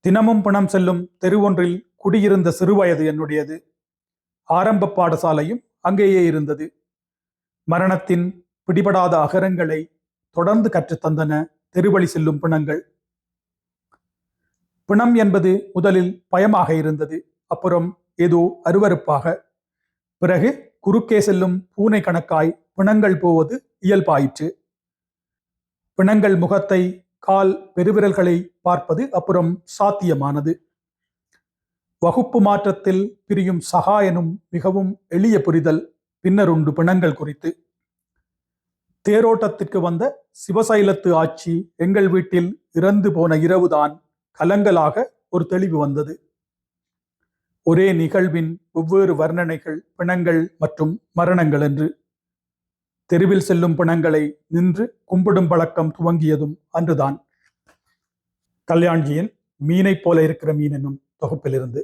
தினமும் பிணம் செல்லும் தெருவொன்றில் குடியிருந்த சிறுவயது என்னுடையது. ஆரம்ப பாடசாலையும் அங்கேயே இருந்தது. மரணத்தின் பிடிபடாத அகரங்களை தொடர்ந்து கற்றுத்தந்தன தெருவழி செல்லும் பிணங்கள். பிணம் என்பது முதலில் பயமாக இருந்தது. அப்புறம் ஏதோ அருவருப்பாக. பிறகு குறுக்கே செல்லும் பூனை கணக்காய் பிணங்கள் போவது இயல்பாயிற்று. பிணங்கள் முகத்தை கால் பெருவிரல்களை பார்ப்பது அப்புறம் சாத்தியமானது. வகுப்பு மாற்றத்தில் பிரியும் சகாயனும் மிகவும் எளிய புரிதல் பின்னர் உண்டு பிணங்கள் குறித்து. தேரோட்டத்திற்கு வந்த சிவசைலத்து ஆட்சி எங்கள் வீட்டில் இறந்து போன இரவுதான் கலங்கலாக ஒரு தெளிவு வந்தது. ஒரே நிகழ்வின் வெவ்வேறு வர்ணனைகள் பிணங்கள் மற்றும் மரணங்கள் என்று தெருவில் செல்லும் பிணங்களை நின்று கும்பிடும் பழக்கம் துவங்கியதும் அன்றுதான். கல்யாண்ஜியின் மீனைப் போல இருக்கிற மீன் என்னும் தொகுப்பிலிருந்து